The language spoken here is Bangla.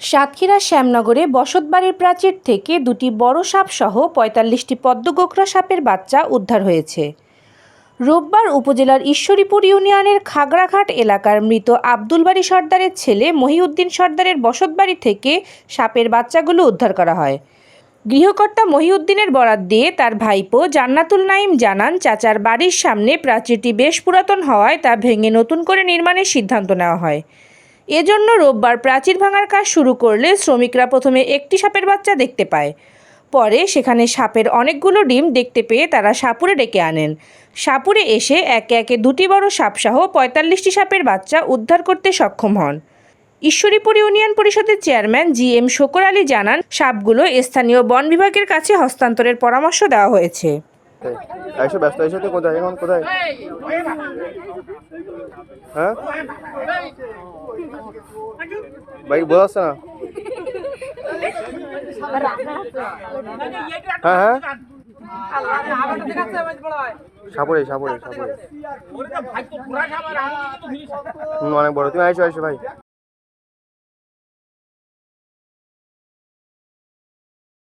সাতক্ষীরা শ্যামনগরে বসতবাড়ির প্রাচীর থেকে দুটি বড় সাপ সহ পঁয়তাল্লিশটি পদ্মগোখরা সাপের বাচ্চা উদ্ধার হয়েছে। রোববার উপজেলার ঈশ্বরীপুর ইউনিয়নের খাগড়াঘাট এলাকার মৃত আব্দুল বাড়ি সর্দারের ছেলে মহিউদ্দিন সর্দারের বসতবাড়ি থেকে সাপের বাচ্চাগুলো উদ্ধার করা হয়। গৃহকর্তা মহিউদ্দিনের বরাত দিয়ে তার ভাইপো জান্নাতুল নাইম জানান, চাচার বাড়ির সামনে প্রাচীরটি বেশ পুরাতন হওয়ায় তা ভেঙে নতুন করে নির্মাণের সিদ্ধান্ত নেওয়া হয়। এজন্য রোববার প্রাচীর ভাঙার কাজ শুরু করলে শ্রমিকরা প্রথমে একটি সাপের বাচ্চা দেখতে পায়। পরে সেখানে সাপের অনেকগুলো ডিম দেখতে পেয়ে তারা সাপুরে ডেকে আনেন। সাপুরে এসে একে একে দুটি বড় সাপসহ পঁয়তাল্লিশটি সাপের বাচ্চা উদ্ধার করতে সক্ষম হন। ঈশ্বরীপুর ইউনিয়ন পরিষদের chairman G M Shakar Ali জানান সাপগুলো স্থানীয় বন বিভাগের কাছে হস্তান্তরের পরামর্শ দেওয়া হয়েছে। ব্যস্ত কোথায়? এখন কোথায়? হ্যাঁ? ভাই না? হ্যাঁ হ্যাঁ? সাপড়ে সাপড়ে সাপড়ে। অনেক বড়। তুমি আইসো আইসো ভাই।